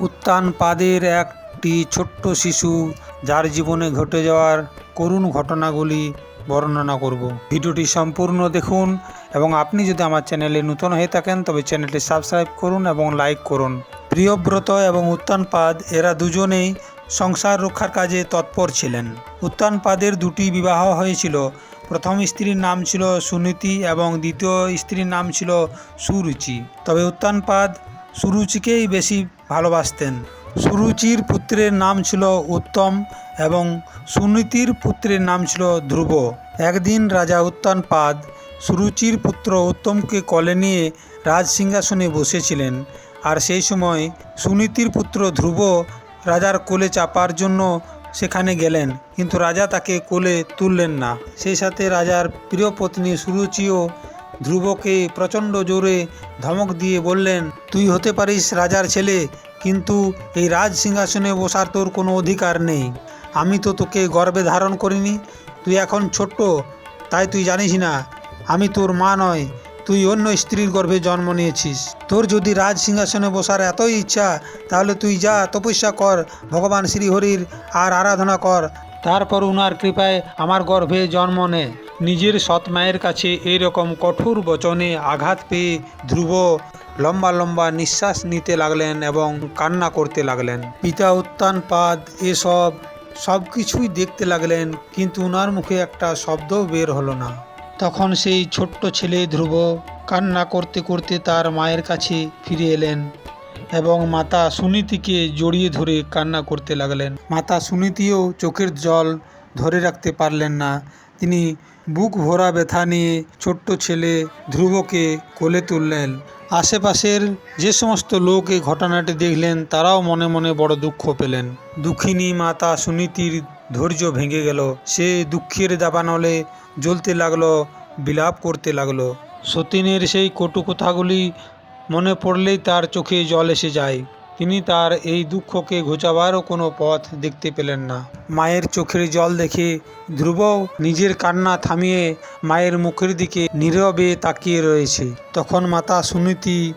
উত্তান পাদের একটি ছোট্ট শিশু যার জীবনে ঘটে যাওয়ার করুণ ঘটনাগুলি বর্ণনা করব। ভিডিওটি সম্পূর্ণ দেখুন এবং আপনি যদি আমার চ্যানেলে নতুন হয়ে থাকেন, তবে চ্যানেলটি সাবস্ক্রাইব করুন এবং লাইক করুন। প্রিয়ব্রত এবং উত্তানপাদ এরা দুজনেই সংসার রক্ষার কাজে তৎপর ছিলেন। উত্তানপাদের দুটি বিবাহ হয়েছিল। প্রথম স্ত্রীর নাম ছিল সুনীতি এবং দ্বিতীয় স্ত্রীর নাম ছিল সুরুচি। তবে উত্তানপাদ সুরুচিকেই বেশি ভালোবাসতেন। সুরুচির পুত্রের নাম ছিল উত্তম এবং সুনীতির পুত্রের নাম ছিল ধ্রুব। একদিন রাজা উত্তানপাদ সুরুচির পুত্র উত্তমকে কলে নিয়ে রাজ সিংহাসনে বসেছিলেন আর সেই সময় সুনীতির পুত্র ধ্রুব রাজার কোলে চাপার জন্য সেখানে গেলেন। কিন্তু রাজা তাকে কোলে তুললেন না। সেই সাথে রাজার প্রিয় পত্নী সুরুচিও ধ্রুবকে প্রচণ্ড জোরে ধমক দিয়ে বললেন, তুই হতে পারিস রাজার ছেলে, কিন্তু এই রাজ সিংহাসনে বসার তোর কোনো অধিকার নেই। আমি তো তোকে গর্বে ধারণ করিনি, তুই এখন ছোট্ট, তাই তুই জানিস না, আমি তোর মা নয়, তুই অন্য স্ত্রীর গর্ভে জন্ম নিয়েছিস। তোর যদি রাজ সিংহাসনে বসার এতই ইচ্ছা, তাহলে তুই যা তপস্যা কর, ভগবান শ্রীহরির আর আরাধনা কর, তারপর উনার কৃপায় আমার গর্ভে জন্ম নে। নিজের সৎ মায়ের কাছে এইরকম কঠোর বচনে আঘাত পেয়ে ধ্রুব লম্বা লম্বা নিঃশ্বাস নিতে লাগলেন এবং কান্না করতে লাগলেন। পিতা উত্তানপাদ এসব সব কিছুই দেখতে লাগলেন, কিন্তু উনার মুখে একটা শব্দও বের হলো না। তখন সেই ছোট্ট ছেলে ধ্রুব কান্না করতে করতে তার মায়ের কাছে ফিরে এলেন এবং মাতা সুনীতিকে জড়িয়ে ধরে কান্না করতে লাগলেন। মাতা সুনীতিও চোখের জল ধরে রাখতে পারলেন না। তিনি বুক ভরা ব্যথা নিয়ে ছোট্ট ছেলে ধ্রুবকে কোলে তুললেন। আশেপাশের যে সমস্ত লোক এই ঘটনাটি দেখলেন, তারাও মনে মনে বড় দুঃখ পেলেন। দুঃখিনী মাতা সুনীতির ধৈর্য ভেঙে গেল। সে দুঃখের দাবানলে জ্বলতে লাগল, বিলাপ করতে লাগল। সতীনের সেই কটু কথাগুলি মনে পড়লেই তার চোখে জল এসে যায়। তিনি তার এই দুঃখকে ঘোচাবারও কোনো পথ দেখতে পেলেন না। মায়ের চোখের জল দেখে ধ্রুব নিজের কান্না থামিয়ে মায়ের মুখের দিকে নীরবে তাকিয়ে রয়েছে। তখন মাতা সুনীতি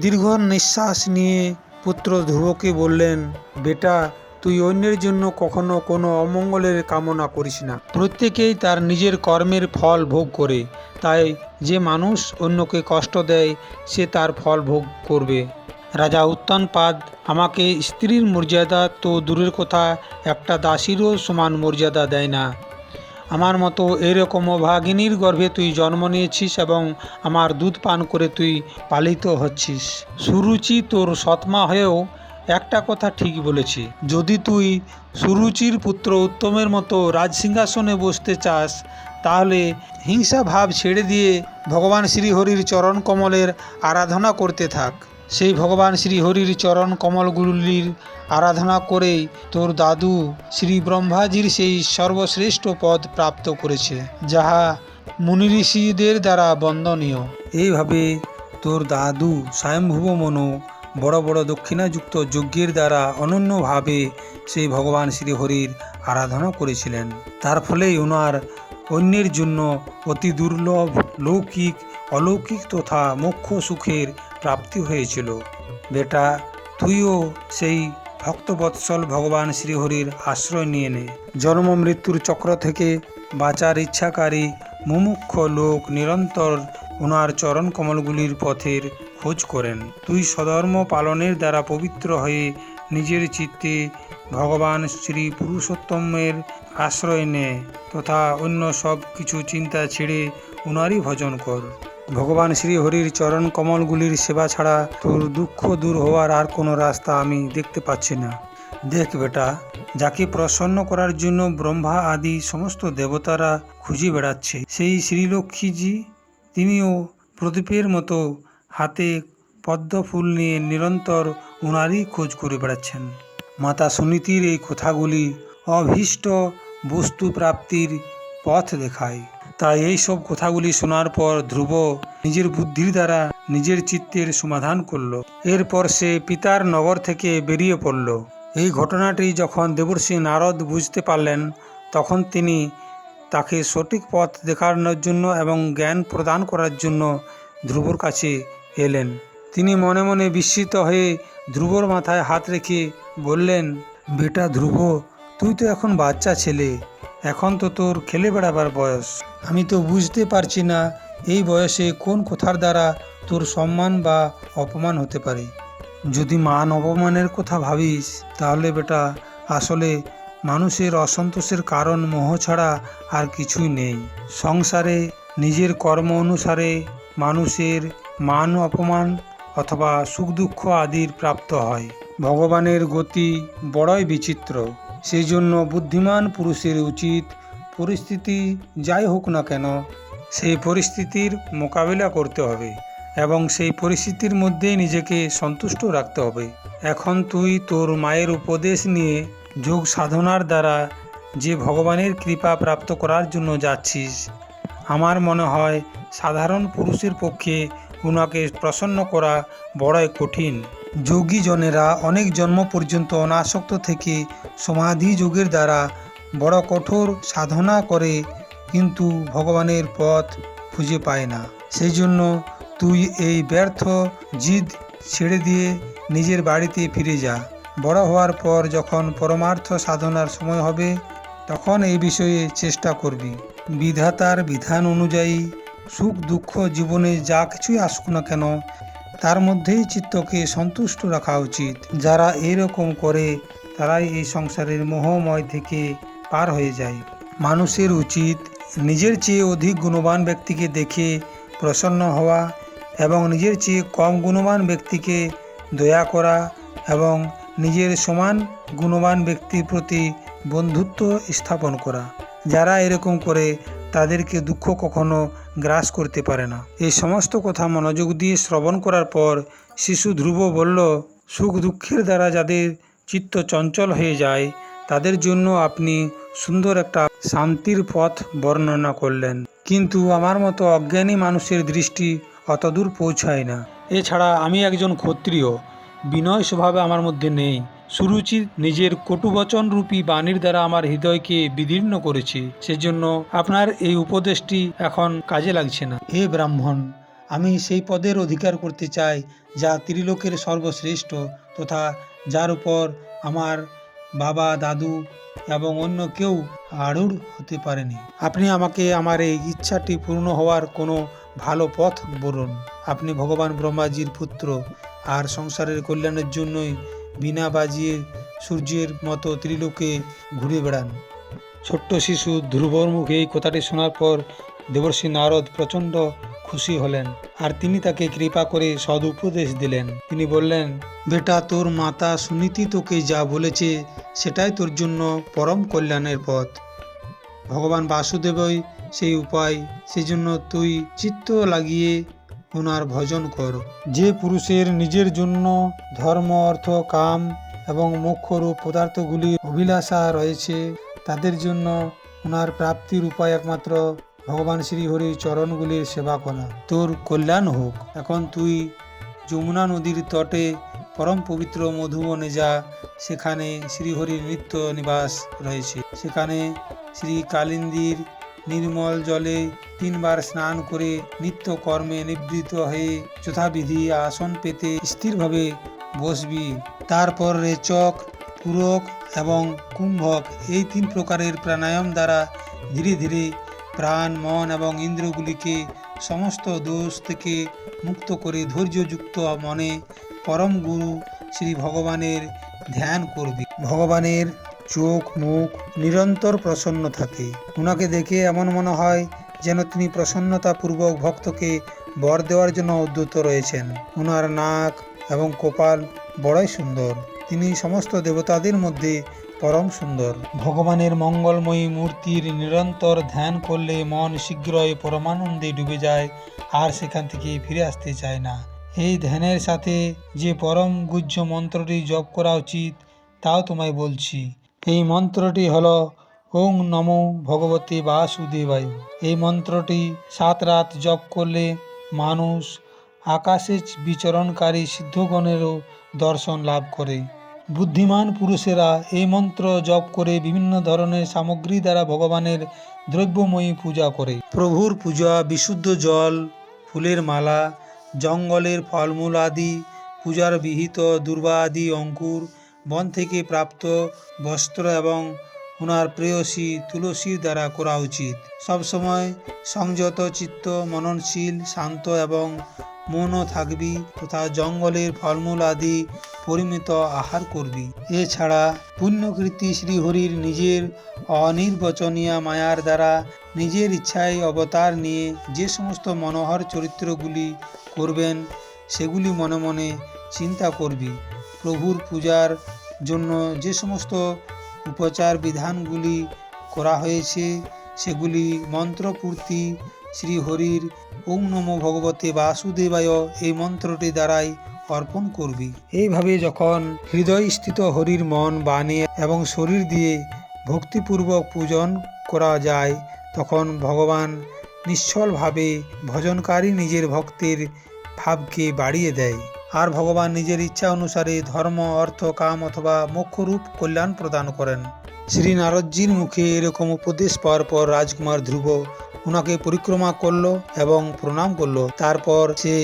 দীর্ঘ নিঃশ্বাস নিয়ে পুত্র ধ্রুবকে বললেন, বেটা, তুই অন্যের জন্য কখনো কোনো অমঙ্গলের কামনা করিস না। প্রত্যেকেই তার নিজের কর্মের ফল ভোগ করে। তাই যে মানুষ অন্যকে কষ্ট দেয়, সে তার ফল ভোগ করবে। রাজা উত্তানপাদ আমাকে স্ত্রীর মর্যাদা তো দূরের কথা, একটা দাসীরও সমান মর্যাদা দেয় না। আমার মতো এরকম অভাগিনীর গর্ভে তুই জন্ম নিয়েছিস এবং আমার দুধ পান করে তুই পালিত হচ্ছিস। সুরুচি তোর সৎমা হয়েও একটা কথা ঠিক বলেছি। যদি তুই সুরুচির পুত্র উত্তমের মতো রাজসিংহাসনে বসতে চাস, তাহলে হিংসা ভাব ছেড়ে দিয়ে ভগবান শ্রীহরির চরণ কমলের আরাধনা করতে থাক। সেই ভগবান শ্রীহরির চরণ কমলগুলির আরাধনা করেই তোর দাদু শ্রী ব্রহ্মাজির সেই সর্বশ্রেষ্ঠ পদ প্রাপ্ত করেছে, যাহা মুনি ঋষিদের দ্বারা বন্দনীয়। এইভাবে তোর দাদু স্বয়ংভুব মনু বড় বড় দক্ষিণাযুক্ত যজ্ঞের দ্বারা অনন্যভাবে সেই ভগবান শ্রীহরির আরাধনা করেছিলেন। তার ফলেই ওনার অন্যের জন্য অতি দুর্লভ, লৌকিক, অলৌকিক তথা মোক্ষ সুখের প্রাপ্তি হয়েছিল। বেটা, তুইও সেই ভক্তবৎসল ভগবান শ্রীহরির আশ্রয় নিয়ে নে। জন্ম মৃত্যুর চক্র থেকে বাঁচার ইচ্ছাকারী মুমুক্ষ লোক নিরন্তর ওনার চরণ কমলগুলির পথের খোঁজ করেন। তুই সধর্ম পালনের দ্বারা পবিত্র হয়ে নিজের চিত্তে ভগবান শ্রী পুরুষোত্তমের আশ্রয় নে, তথা অন্য সব কিছু চিন্তা ছেড়ে ওনারই ভজন কর। ভগবান শ্রী হরির চরণ কমলগুলির সেবা ছাড়া তোর দুঃখ দূর হওয়ার আর কোনো রাস্তা আমি দেখতে পাচ্ছি না। দেখ বেটা, যাকে প্রসন্ন করার জন্য ব্রহ্মা আদি সমস্ত দেবতারা খুঁজে বেড়াচ্ছে, সেই শ্রীলক্ষ্মীজি তিনিও প্রদীপের মতো হাতে পদ্ম ফুল নিয়ে নিরন্তর উনারই খোঁজ করে বেড়াচ্ছেন। মাতা সুনীতির এই কথাগুলি অভীষ্ট বস্তু প্রাপ্তির পথ দেখায়। তাই এই সব কথাগুলি শোনার পর ধ্রুব নিজের বুদ্ধির দ্বারা নিজের চিত্তের সমাধান করল। এরপর সে পিতার নগর থেকে বেরিয়ে পড়ল। এই ঘটনাটি যখন দেবর্ষি নারদ বুঝতে পারলেন, তখন তিনি তাকে সঠিক পথ দেখানোর জন্য এবং জ্ঞান প্রদান করার জন্য ধ্রুবর কাছে এলেন। তিনি মনে মনে বিস্মিত হয়ে ধ্রুবর মাথায় হাত রেখে বললেন, বেটা ধ্রুব, তুই তো এখন বাচ্চা ছেলে। এখন তো তোর খেলে বেড়াবার বয়স। আমি তো বুঝতে পারছি না এই বয়সে কোন কথার দ্বারা তোর সম্মান বা অপমান হতে পারে। যদি মান অপমানের কথা ভাবিস, তাহলে বেটা আসলে মানুষের অসন্তোষের কারণ মোহ ছাড়া আর কিছুই নেই। সংসারে নিজের কর্ম অনুসারে মানুষের মান অপমান অথবা সুখ দুঃখ আদির প্রাপ্ত হয়। ভগবানের গতি বড়ই বিচিত্র। সেই জন্য বুদ্ধিমান পুরুষের উচিত পরিস্থিতি যাই হোক না কেন, সেই পরিস্থিতির মোকাবিলা করতে হবে এবং সেই পরিস্থিতির মধ্যে নিজেকে সন্তুষ্ট রাখতে হবে। এখন তুই তোর মায়ের উপদেশ নিয়ে যোগ সাধনার দ্বারা যে ভগবানের কৃপা প্রাপ্ত করার জন্য যাচ্ছিস, আমার মনে হয় সাধারণ পুরুষের পক্ষে উনাকে প্রসন্ন করা বড়ই কঠিন। যোগী জনেরা অনেক জন্ম পর্যন্ত অনাসক্ত থেকে সমাধি যোগের দ্বারা বড় কঠোর সাধনা করে, কিন্তু ভগবানের পথ খুঁজে পায় না। সেই জন্য তুই এই ব্যর্থ জিদ ছেড়ে দিয়ে নিজের বাড়িতে ফিরে যা। বড় হওয়ার পর যখন পরমার্থ সাধনার সময় হবে, তখন এই বিষয়ে চেষ্টা করবি। বিধাতার বিধান অনুযায়ী সুখ দুঃখ জীবনে যা কিছুই আসুক না কেন তার মধ্যেই চিত্তকে সন্তুষ্ট রাখা উচিত। যারা এরকম করে, তারাই এই সংসারের মোহময় থেকে পার হয়ে যায়। মানুষের উচিত নিজের চেয়ে অধিক গুণবান ব্যক্তিকে দেখে প্রসন্ন হওয়া এবং নিজের চেয়ে কম গুণবান ব্যক্তিকে দয়া করা এবং নিজের সমান গুণবান ব্যক্তির প্রতি বন্ধুত্ব স্থাপন করা। যারা এরকম করে, তাদেরকে দুঃখ কখনো গ্রাস করতে পারে না। এই সমস্ত কথা মনোযোগ দিয়ে শ্রবণ করার পর শিশু ধ্রুব বলল, সুখ দুঃখের দ্বারা যাদের চিত্ত চঞ্চল হয়ে যায়, তাদের জন্য আপনি সুন্দর একটা শান্তির পথ বর্ণনা করলেন। কিন্তু আমার মতো অজ্ঞানী মানুষের দৃষ্টি অতদূর পৌঁছায় না। এছাড়া আমি একজন ক্ষত্রিয়। বিনয় স্বভাবে আমার মধ্যে নেই। সুরুচি নিজের কটুবচন রূপী বাণীর দ্বারা আমার হৃদয়কে বিদীর্ণ করেছে, সেজন্য আপনার এই উপদেশটি এখন কাজে লাগছে না। হে ব্রাহ্মণ, আমি সেই পদের অধিকার করতে চাই, যা ত্রিলোকের সর্বশ্রেষ্ঠ তথা যার উপর আমার বাবা, দাদু এবং অন্য কেউ আড়ুর হতে পারেনি। আপনি আমাকে আমার এই ইচ্ছাটি পূর্ণ হওয়ার কোনো ভালো পথ বলুন। আপনি ভগবান ব্রহ্মাজির পুত্র, আর সংসারের কল্যাণের জন্যই বিনা বাজিয়ে সূর্যের মতো ত্রিলোকে ঘুরে বেড়ান। ছোট্ট শিশু ধ্রুবর মুখে এই কথাটি শোনার পর দেবর্ষী নারদ প্রচণ্ড খুশি হলেন আর তিনি তাকে কৃপা করে সদ উপদেশ দিলেন। তিনি বললেন, বেটা, তোর মাতা সুনীতি তোকে যা বলেছে সেটাই তোর জন্য পরম কল্যাণের পথ। ভগবান বাসুদেবই সেই উপায় সেই জন্য তুই চিত্ত লাগিয়ে ওনার ভজন কর। যে পুরুষের নিজের জন্য ধর্ম, অর্থ, কাম এবং মোক্ষরূপ পদার্থগুলির অভিলাষা রয়েছে, তাদের জন্য ওনার প্রাপ্তির উপায় একমাত্র ভগবান শ্রীহরির চরণগুলির সেবা করা। তোর কল্যাণ হোক। এখন তুই যমুনা নদীর তটে পরম পবিত্র মধুবনে যা, সেখানে শ্রীহরির নিত্য নিবাস রয়েছে। সেখানে শ্রী কালিন্দির নির্মল জলে তিনবার স্নান করে নিত্য কর্মে নিবৃত হয়ে যথাবিধি আসন পেতে স্থিরভাবে বসবি। তারপর রেচক পূরক এবং কুম্ভক এই তিন প্রকারের প্রাণায়াম দ্বারা ধীরে ধীরে প্রাণ, মন এবং ইন্দ্রগুলিকে সমস্ত দোষ থেকে মুক্ত করে ধৈর্যযুক্ত মনে পরম গুরু শ্রী ভগবানের ধ্যান করবি। ভগবানের চোখ, মুখ নিরন্তর প্রসন্ন থাকে। ওনাকে দেখে এমন মনে হয় যেন তিনি প্রসন্নতাপূর্বক ভক্তকে বর দেওয়ার জন্য উদ্যত রয়েছেন। ওনার নাক এবং কপাল বড়ই সুন্দর। তিনি সমস্ত দেবতাদের মধ্যে পরম সুন্দর। ভগবানের মঙ্গলময়ী মূর্তির নিরন্তর ধ্যান করলে মন শীঘ্রই পরমানন্দে ডুবে যায়, আর সেখান থেকে ফিরে আসতে চায় না। এই ধ্যানের সাথে যে পরম গুহ্য মন্ত্রটি জপ করা উচিত, তাও তোমায় বলছি এই মন্ত্রটি হলো ওং নমো ভগবতী বাসুদেবায়। এই মন্ত্রটি সাত রাত জপ করলে মানুষ আকাশে বিচরণকারী সিদ্ধগণেরও দর্শন লাভ করে। বুদ্ধিমান পুরুষেরা এই মন্ত্র জপ করে বিভিন্ন ধরনের সামগ্রী দ্বারা ভগবানের দ্রব্যময়ী পূজা করে। প্রভুর পূজা, বিশুদ্ধ জল, ফুলের মালা, জঙ্গলের ফলমূল আদি, পূজার বিহিত দুর্বা আদি অঙ্কুর বন থেকে প্রাপ্ত বস্ত্র এবং ওনার প্রেয়সী তুলসীর দ্বারা করা উচিত। সবসময় সংযত চিত্ত, মননশীল, শান্ত এবং মনও থাকবি তথা জঙ্গলের ফলমূল আদি পরিমিত আহার করবি। এছাড়া পুণ্যকীর্তি শ্রীহরির নিজের অনির্বচনীয় মায়ার দ্বারা নিজের ইচ্ছায় অবতার নিয়ে যে সমস্ত মনোহর চরিত্রগুলি করবেন, সেগুলি মনে মনে চিন্তা করবি। প্রভুর পূজার জন্য যে সমস্ত উপচার বিধানগুলি করা হয়েছে, সেগুলি মন্ত্রপূর্তি শ্রীহরির ওম নমো ভগবতে বাসুদেবায় এই মন্ত্রটি দ্বারাই অর্পণ করবি। এইভাবে যখন হৃদয়স্থিত হরির মন, বাণী এবং শরীর দিয়ে ভক্তিপূর্বক পূজন করা যায়, তখন ভগবান নিশ্চলভাবে ভজনকারী নিজের ভক্তের ভাবকে বাড়িয়ে দেয়। আর ভগবান নিজের ইচ্ছা অনুসারে ধর্ম, অর্থ, কাম অথবা মোক্ষরূপ কল্যাণ প্রদান করেন। শ্রী নারদজির মুখে এরকম উপদেশ পাওয়ার পর রাজকুমার ধ্রুব ওনাকে পরিক্রমা করল এবং প্রণাম করল। তারপর সে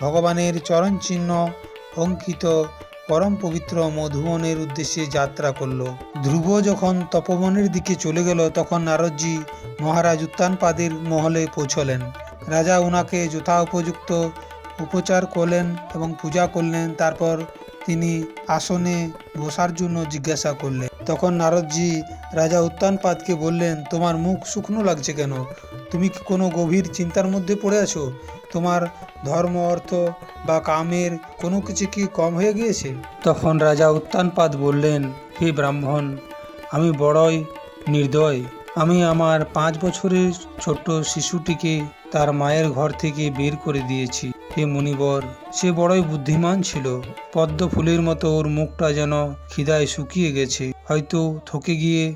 ভগবানের চরণ চিহ্ন অঙ্কিত, পরম পবিত্র মধুবনের উদ্দেশ্যে যাত্রা করল। ধ্রুব যখন তপবনের দিকে চলে গেল, তখন নারদজি মহারাজ উত্তানপাদের মহলে পৌঁছলেন। রাজা উনাকে যথা উপযুক্ত উপচার করলেন এবং পূজা করলেন। তারপর তিনি আসনে বসার জন্য জিজ্ঞাসা করলেন। তখন নারদজি রাজা উত্তানপাদকে বললেন, তোমার মুখ শুকনো লাগছে কেন? তুমি কি কোনো গভীর চিন্তার মধ্যে পড়ে আছো? তোমার ধর্ম, অর্থ বা কামের কোনো কিছু কি কম হয়ে গিয়েছে? তখন রাজা উত্তানপাদ বললেন, হে ব্রাহ্মণ, আমি বড়ই নির্দয়। আমি আমার পাঁচ বছরের ছোট্ট শিশুটিকে তার মায়ের ঘর থেকে বের করে দিয়েছি। হে মুনিবর, সে বড়ই বুদ্ধিমান ছিল। পদ্ম ফুলের মতো ওর মুখটা যেন খিদায় শুকিয়ে গেছে। হয়তো থকে গিয়ে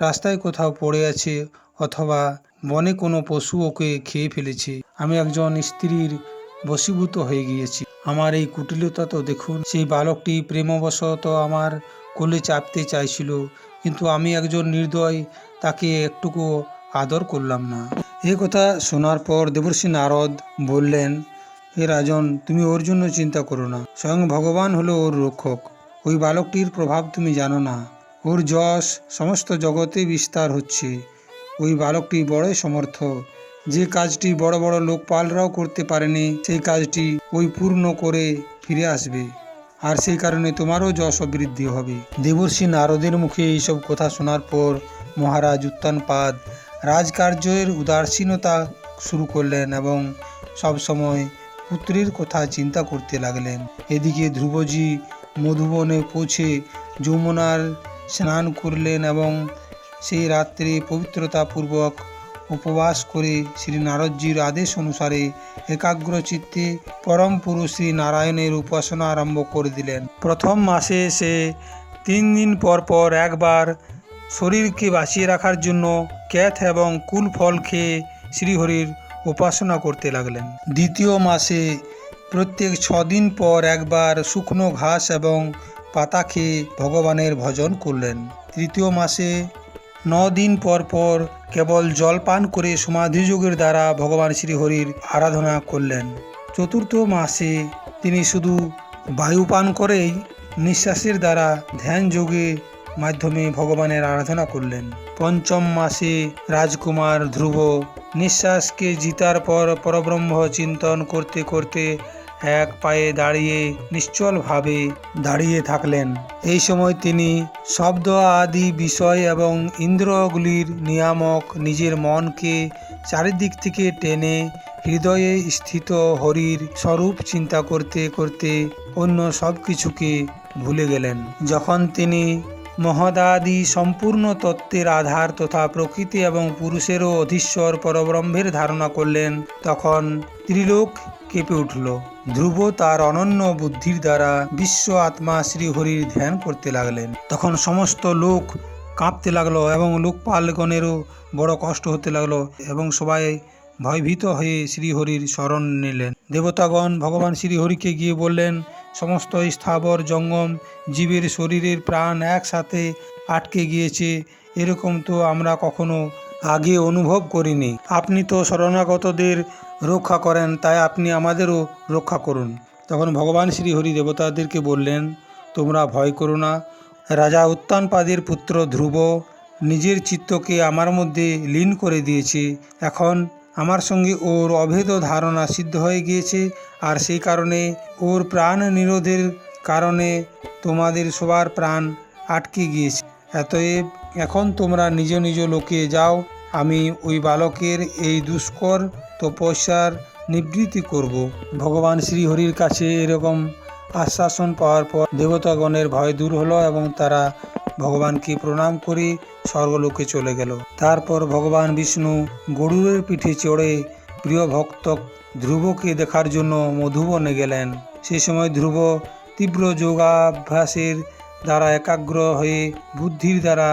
রাস্তায় কোথাও পড়ে আছে অথবা বনে কোনো পশু ওকে খেয়ে ফেলেছে। আমি একজন স্ত্রীর বশীভূত হয়ে গিয়েছি। আমার এই কুটিলতা তো দেখুন, সেই বালকটি প্রেমবশত আমার কোলে চাপতে চাইছিল। কিন্তু আমি একজন নির্দয়, তাকে একটুকু আদর করলাম না। এ কথা শোনার পর দেবর্ষী নারদ বললেন, হে রাজন, তুমি ওর জন্য চিন্তা করো না। স্বয়ং ভগবান হলো ওর রক্ষক। ওই বালকটির প্রভাব তুমি জানো না। ওর যশ সমস্ত জগতে বিস্তার হচ্ছে। ওই বালকটি বড়ই সমর্থ। যে কাজটি বড় বড় লোকপালরাও করতে পারেনি, সেই কাজটি ওই পূর্ণ করে ফিরে আসবে। আর সেই কারণে তোমারও যশ বৃদ্ধি হবে। দেবর্ষী নারদের মুখে এইসব কথা শোনার পর মহারাজ উত্তানপাদ রাজকার্যের উদাসীনতা শুরু করলেন এবং সবসময় পুত্রের কথা চিন্তা করতে লাগলেন। এদিকে ধ্রুবজি মধুবনে পৌঁছে যমুনার স্নান করলেন এবং সেই রাত্রে পবিত্রতাপূর্বক উপবাস করে শ্রী নারদজির আদেশ অনুসারে একাগ্র চিত্তে পরম পুরুষ শ্রী নারায়ণের উপাসনা আরম্ভ করে দিলেন। প্রথম মাসে সে তিন দিন পর পর একবার শরীরকে বাঁচিয়ে রাখার জন্য ক্যাথ এবং কুল ফল খেয়ে শ্রীহরির উপাসনা করতে লাগলেন। দ্বিতীয় মাসে প্রত্যেক ছদিন পর একবার শুকনো ঘাস এবং পাতা খেয়ে ভগবানের ভজন করলেন। তৃতীয় মাসে ন দিন পর পর কেবল জল পান করে সমাধিযোগের দ্বারা ভগবান শ্রীহরির আরাধনা করলেন। চতুর্থ মাসে তিনি শুধু বায়ু পান করেই নিঃশ্বাসের দ্বারা ধ্যান যোগে মাধ্যমে ভগবানের আরাধনা করলেন। পঞ্চম মাসে রাজকুমার ধ্রুব নিঃশ্বাসকে জিতার পর পরব্রহ্ম চিন্তন করতে করতে এক পায়ে দাঁড়িয়ে নিশ্চলভাবে দাঁড়িয়ে থাকলেন। এই সময় তিনি শব্দ আদি বিষয় এবং ইন্দ্রগুলির নিয়ামক নিজের মনকে চারিদিক থেকে টেনে হৃদয়ে স্থিত হরির স্বরূপ চিন্তা করতে করতে অন্য সব কিছুকে ভুলে গেলেন। যখন তিনি মহদাদি সম্পূর্ণ তত্ত্বের আধার তথা প্রকৃতি এবং পুরুষেরও অধীশ্বর পরব্রহ্মের ধারণা করলেন। তখন ত্রিলোক কেঁপে উঠল। ধ্রুব তার অনন্য বুদ্ধির দ্বারা বিশ্ব আত্মা শ্রীহরির ধ্যান করতে লাগলেন। তখন সমস্ত লোক কাঁপতে লাগল এবং লোকপালগণেরও বড় কষ্ট হতে লাগল এবং সবাই ভয়ভীত হয়ে শ্রীহরির শরণ নিলেন। দেবতাগণ ভগবান শ্রীহরিকে গিয়ে বললেন সমস্ত স্থাবর জঙ্গম জীবের শরীরের প্রাণ একসাথে আটকে গিয়েছে। এরকম তো আমরা কখনো আগে অনুভব করিনি। আপনি তো শরণাগতদের রক্ষা করেন, তাই আপনি আমাদেরও রক্ষা করুন। তখন ভগবান শ্রী হরি দেবতাদেরকে বললেন, তোমরা ভয় করো না। রাজা উত্তানপাদের পুত্র ধ্রুব নিজের চিত্তকে আমার মধ্যে লীন করে দিয়েছে। এখন আমার সঙ্গে ওর অভেদ ধারণা সিদ্ধ হয়ে গিয়েছে, আর সেই কারণে ওর প্রাণ নিরোধের কারণে তোমাদের সবার প্রাণ আটকে গিয়েছে। এতএব এখন তোমরা নিজ নিজ লোকে যাও, আমি ওই বালকের এই দুষ্কর তপস্যার নিবৃত্তি করব। ভগবান শ্রীহরির কাছে এরকম আশ্বাসন পাওয়ার পর দেবতাগণের ভয় দূর হলো এবং তারা ভগবানকে প্রণাম করে স্বর্গলোকে চলে গেল। তারপর ভগবান বিষ্ণু গরুরের পিঠে চড়ে প্রিয় ভক্ত ধ্রুবকে দেখার জন্য মধুবনে গেলেন। সে সময় ধ্রুব তীব্র যোগাভ্যাসের দ্বারা একাগ্র হয়ে বুদ্ধির দ্বারা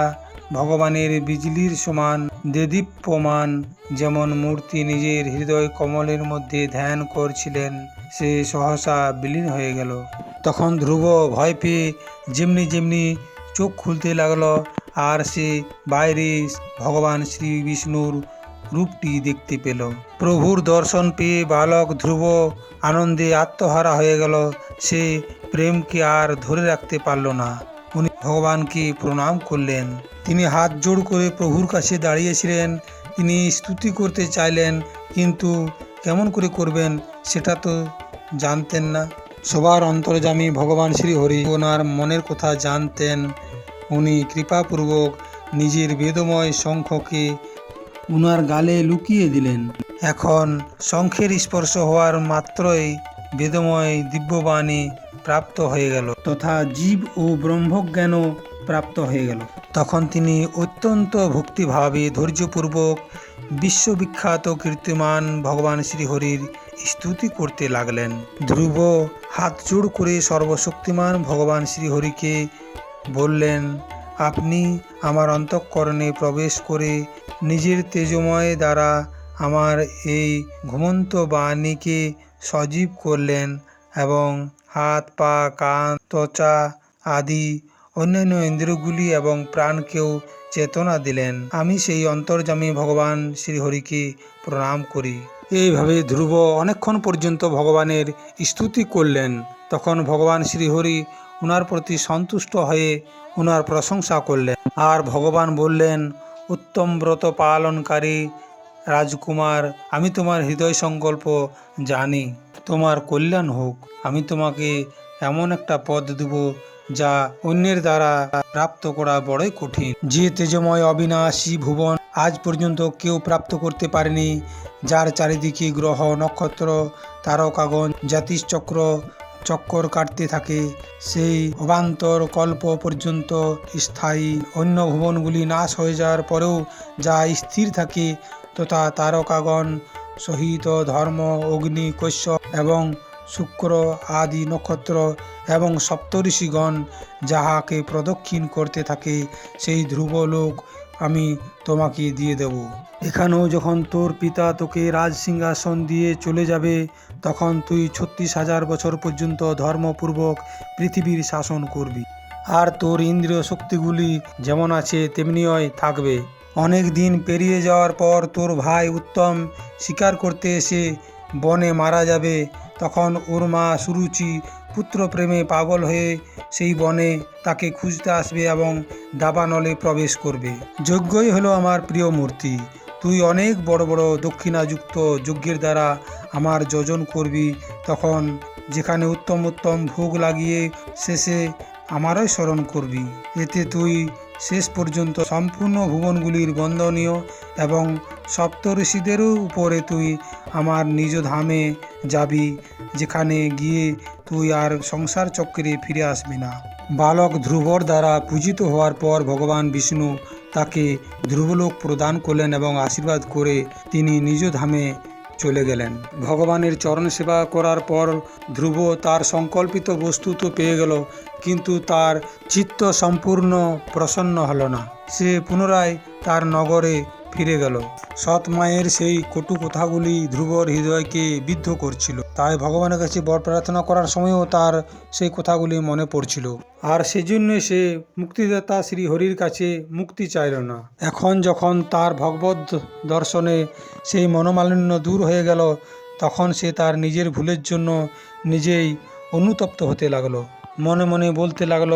ভগবানের বিজলির সমান দেদীপ্যমান যেমন মূর্তি নিজের হৃদয় কমলের মধ্যে ধ্যান করছিলেন, সে সহসা বিলীন হয়ে গেল। তখন ধ্রুব ভয় পেয়ে যেমনি যেমনি চোখ খুলতে লাগল। আর সে বাইরে ভগবান শ্রী বিষ্ণুর রূপটি দেখতে পেল। প্রভুর দর্শন পেয়ে বালক ধ্রুব আনন্দে আত্মহারা হয়ে গেল। সে প্রেমকে আর ধরে রাখতে পারল না। উনি ভগবানকে প্রণাম করলেন। তিনি হাত জোড় করে প্রভুর কাছে দাঁড়িয়েছিলেন। তিনি স্তুতি করতে চাইলেন, কিন্তু কেমন করে করবেন সেটা তো জানতেন না। সবার অন্তর্জামী ভগবান শ্রী হরি, ওনার মনের কথা জানতেন। উনি কৃপাপূর্বক নিজের বেদময় শঙ্খকে উনার গালে লুকিয়ে দিলেন। এখন শঙ্খের স্পর্শ হওয়ার মাত্রই বেদময় দিব্যবাণী প্রাপ্ত হয়ে গেল, তথা জীব ও ব্রহ্মজ্ঞানও প্রাপ্ত হয়ে গেল। তখন তিনি অত্যন্ত ভক্তিভাবে ধৈর্যপূর্বক বিশ্ববিখ্যাত কীর্তিমান ভগবান শ্রীহরির স্তুতি করতে লাগলেন। ধ্রুব হাত জোড় করে সর্বশক্তিমান ভগবান শ্রীহরিকে বললেন, আপনি আমার অন্তঃকরণে প্রবেশ করে নিজের তেজময় দ্বারা আমার এই ঘুমন্ত বাণীকে সজীব করলেন এবং হাত, পা, কান, ত্বচা আদি অন্যান্য ইন্দ্রগুলি এবং প্রাণকেও চেতনা দিলেন। আমি সেই অন্তর্জামী ভগবান শ্রীহরিকে প্রণাম করি। এইভাবে ধ্রুব অনেকক্ষণ পর্যন্ত ভগবানের স্তুতি করলেন। তখন ভগবান শ্রীহরি ওনার প্রতি সন্তুষ্ট হয়ে ওনার প্রশংসা করলেন। আর ভগবান বললেন, উত্তম ব্রত পালনকারী রাজকুমার, আমি তোমার হৃদয় সংকল্প জানি। তোমার কল্যাণ হোক। আমি তোমাকে এমন একটা পদ দেব যা অন্যের দ্বারা প্রাপ্ত করা বড়ই কঠিন। যে তেজময় অবিনাশী ভুবন আজ পর্যন্ত কেউ প্রাপ্ত করতে পারেনি, যার চারিদিকে গ্রহ, নক্ষত্র, তারকাগণ জাতিচক্র চক্কর কাটতে থাকে। সেই অবান্তর কল্প পর্যন্ত স্থায়ী। অন্য ভুবনগুলি নাশ হয়ে যাওয়ার পরেও যা স্থির থাকে, তথা তারকাগণ, সহিত ধর্ম, অগ্নি, কৈশ্য এবং শুক্র আদি নক্ষত্র এবং সপ্তঋষিগণ যাহাকে প্রদক্ষিণ করতে থাকে, সেই ধ্রুবলোক আমি তোমাকে দিয়ে দেব। এখানেও যখন তোর পিতা তোকে রাজ সিংহাসন দিয়ে চলে যাবে, তখন তুই ছত্রিশ হাজার বছর পর্যন্ত ধর্মপূর্বক পৃথিবীর শাসন করবি। আর তোর ইন্দ্রিয় শক্তিগুলি যেমন আছে তেমনিই থাকবে। অনেক দিন পেরিয়ে যাওয়ার পর তোর ভাই উত্তম শিকার করতে এসে বনে মারা যাবে। তখন ওর মা সুরুচি পুত্র প্রেমে পাগল হয়ে সেই বনে তাকে খুঁজতে আসবে এবং দাবানলে প্রবেশ করবে। যজ্ঞই হলো আমার প্রিয় মূর্তি। তুই অনেক বড় বড় দক্ষিণাযুক্ত যজ্ঞের দ্বারা আমার যোজন করবি। তখন যেখানে উত্তম উত্তম ভোগ লাগিয়ে শেষে আমারই স্মরণ করবি। এতে তুই শেষ পর্যন্ত সম্পূর্ণ ভুবনগুলির বন্দনীয় এবং সপ্তঋষিদেরও উপরে তুই আমার নিজ ধামে যাবি। যেখানে গিয়ে তুই আর সংসার চক্রে ফিরে আসবি না। বালক ধ্রুবর দ্বারা পূজিত হওয়ার পর ভগবান বিষ্ণু তাকে ধ্রুবলোক প্রদান করলেন এবং আশীর্বাদ করে তিনি নিজ ধামে চলে গেলেন। ভগবানের চরণ সেবা করার পর ধ্রুব তার সংকল্পিত বস্তু তো পেয়ে গেল, কিন্তু তার চিত্ত সম্পূর্ণ প্রসন্ন হল না। সে পুনরায় তার নগরে ফিরে গেল। সৎ মায়ের সেই কটু কথাগুলি ধ্রুবর হৃদয়কে বিদ্ধ করছিল। তাই ভগবানের কাছে বর প্রার্থনা করার সময়ও তার সেই কথাগুলি মনে পড়ছিল। আর সেজন্য সে মুক্তিদাতা শ্রী হরির কাছে মুক্তি চাইল না। এখন যখন তার ভগবত দর্শনে সেই মনোমালিন্য দূর হয়ে গেল, তখন সে তার নিজের ভুলের জন্য নিজেই অনুতপ্ত হতে লাগল। মনে মনে বলতে লাগল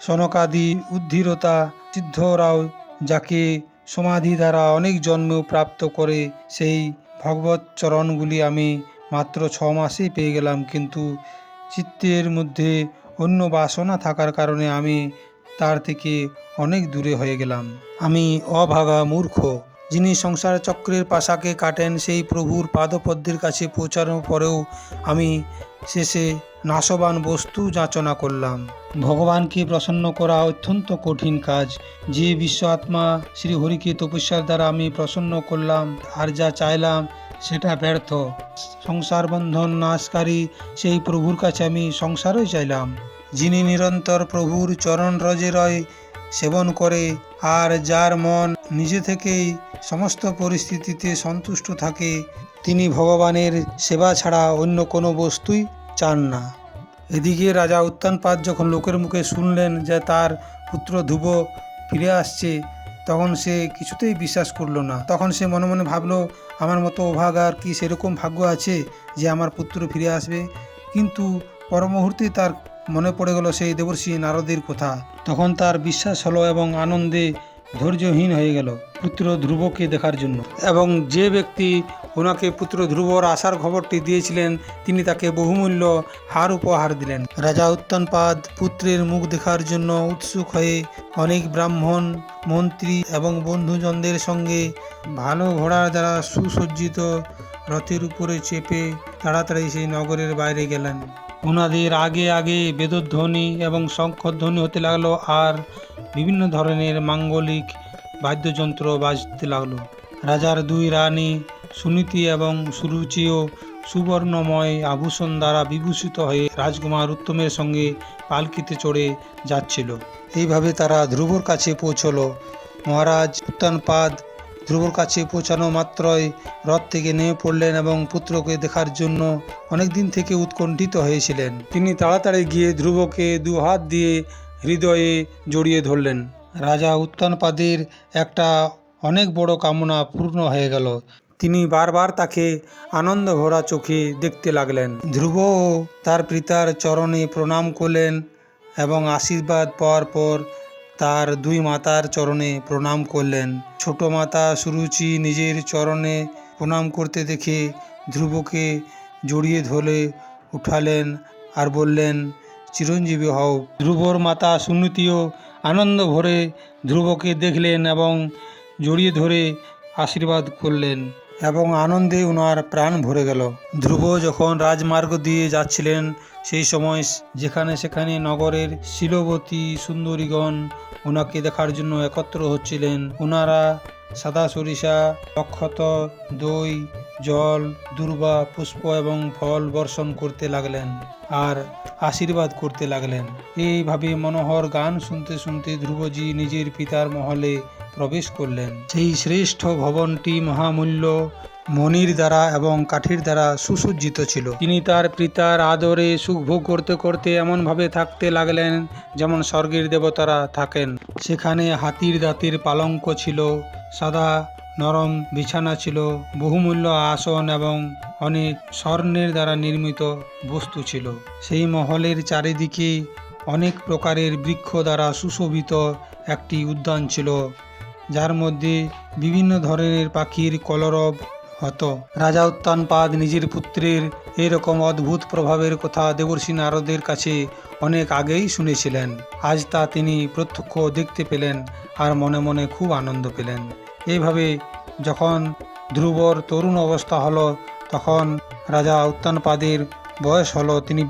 সনকাদি উদ্ধিরতা, সিদ্ধরাও যাকে সমাধি দ্বারা অনেক জন্ম প্রাপ্ত করে সেই ভগবত চরণগুলি আমি মাত্র ছ মাসেই পেয়ে গেলাম। কিন্তু চিত্তের মধ্যে অন্য বাসনা থাকার কারণে আমি তার থেকে অনেক দূরে হয়ে গেলাম। আমি অভাগা মূর্খ, যিনি সংসার চক্রের পাশাকে কাটেন, সেই প্রভুর পাদপদ্মের কাছে পৌঁছানোর পরেও আমি শেষে নাশবান বস্তু যাচনা করলাম। ভগবানকে প্রসন্ন করা অত্যন্ত কঠিন কাজ। যে বিশ্ব আত্মা শ্রী হরিকে তপস্যার দ্বারা আমি প্রসন্ন করলাম, আর যা চাইলাম, সেটা ব্যর্থ। সংসার বন্ধন নাশকারী, সেই প্রভুর কাছে আমি সংসারই চাইলাম। যিনি নিরন্তর প্রভুর চরণ রজেরয় সেবন করে, আর যার মন নিজে থেকেই সমস্ত পরিস্থিতিতে সন্তুষ্ট থাকে, তিনি ভগবানের সেবা ছাড়া অন্য কোনো বস্তুই চান না। এদিকে রাজা উত্তানপাদ যখন লোকের মুখে শুনলেন যে তার পুত্র ধ্রুব ফিরে আসছে, তখন সে কিছুতেই বিশ্বাস করল না। তখন সে মনে মনে ভাবলো, আমার মতো অভাগার কি সেরকম ভাগ্য আছে যে আমার পুত্র ফিরে আসবে? কিন্তু পর মুহূর্তে তার মনে পড়ে গেল সেই দেবর্ষী নারদের কথা। তখন তার বিশ্বাস হলো এবং আনন্দে ধৈর্যহীন হয়ে গেল পুত্র ধ্রুবকে দেখার জন্য। এবং যে ব্যক্তি ওনাকে পুত্র ধ্রুবর আসার খবরটি দিয়েছিলেন, তিনি তাকে বহুমূল্য হার উপহার দিলেন। রাজা উত্তানপাদ পুত্রের মুখ দেখার জন্য উৎসুক হয়ে অনেক ব্রাহ্মণ, মন্ত্রী এবং বন্ধুজনদের সঙ্গে ভালো ঘোড়ার দ্বারা সুসজ্জিত রথের উপরে চেপে তাড়াতাড়ি সেই নগরের বাইরে গেলেন। ওনাদের আগে আগে বেদধ্বনি এবং শঙ্খধ্বনি হতে লাগল আর বিভিন্ন ধরনের মাঙ্গলিক বাদ্যযন্ত্র বাজতে লাগল। রাজার দুই রানী সুনীতি এবং সুরুচিও সুবর্ণময় আভূষণ দ্বারা বিভূষিত হয়ে রাজকুমার উত্তমের সঙ্গে পালকিতে চড়ে যাচ্ছিল। এইভাবে তারা ধ্রুবর কাছে পৌঁছলো। মহারাজ উত্তানপাদ ধ্রুবর কাছে পৌঁছানো মাত্রই রথ থেকে নেমে পড়লেন এবং পুত্রকে দেখার জন্য অনেক দিন থেকে উৎকণ্ঠিত হয়েছিলেন। তিনি তাড়াতাড়ি গিয়ে ধ্রুবকে দু হাত দিয়ে হৃদয়ে জড়িয়ে ধরলেন। রাজা উত্তানপাদের একটা অনেক বড় কামনা পূর্ণ হয়ে গেল। তিনি বারবার তাকে আনন্দ ভরা চোখে দেখতে লাগলেন। ধ্রুবও তার পিতার চরণে প্রণাম করলেন এবং আশীর্বাদ পাওয়ার পর তার দুই মাতার চরণে প্রণাম করলেন। ছোট মাতা সুরুচি নিজের চরণে প্রণাম করতে দেখে ধ্রুবকে জড়িয়ে ধরে উঠালেন আর বললেন, চিরঞ্জীবী হও। ধ্রুবর মাতা সুনীতিও আনন্দ ভরে ধ্রুবকে দেখলেন এবং জড়িয়ে ধরে আশীর্বাদ করলেন। এবং আনন্দে ওনার প্রাণ ভরে গেল। ধ্রুব যখন রাজমার্গ দিয়ে যাচ্ছিলেন, সেই সময় যেখানে সেখানে নগরের শিলবতী সুন্দরীগণ ওনাকে দেখার জন্য একত্র হচ্ছিলেন। ওনারা সাদা সরিষা অক্ষত দই, জল, দুর্বা, পুষ্প এবং ফল বর্ষণ করতে লাগলেন আর আশীর্বাদ করতে লাগলেন। এইভাবে মনোহর গান শুনতে শুনতে ধ্রুবজি নিজের পিতার মহলে প্রবেশ করলেন। সেই শ্রেষ্ঠ ভবনটি মহামূল্য, মণির দ্বারা এবং কাঠির দ্বারা সুসজ্জিত ছিল। তিনি তার পিতার আদরে সুখভোগ করতে করতে এমনভাবে থাকতে লাগলেন যেমন স্বর্গের দেবতারা থাকেন। সেখানে হাতির দাঁতের পালঙ্ক ছিল, সাদা, নরম বিছানা ছিল, বহুমূল্য আসন এবং অনেক স্বর্ণের দ্বারা নির্মিত বস্তু ছিল। সেই মহলের চারিদিকে অনেক প্রকারের বৃক্ষ দ্বারা সুশোভিত একটি উদ্যান ছিল। যার মধ্যে বিভিন্ন ধরনের পাখির কলরব হতো। রাজা উত্তানপাদ নিজের পুত্রের এরকম অদ্ভুত প্রভাবের কথা দেবর্ষি নারদের কাছে অনেক আগেই শুনেছিলেন। আজ তা তিনি প্রত্যক্ষ দেখতে পেলেন আর মনে মনে খুব আনন্দ পেলেন। এইভাবে যখন ধ্রুবর তরুণ অবস্থা হলো, তখন রাজা উত্তানপাদের বয়স হলো, তিনি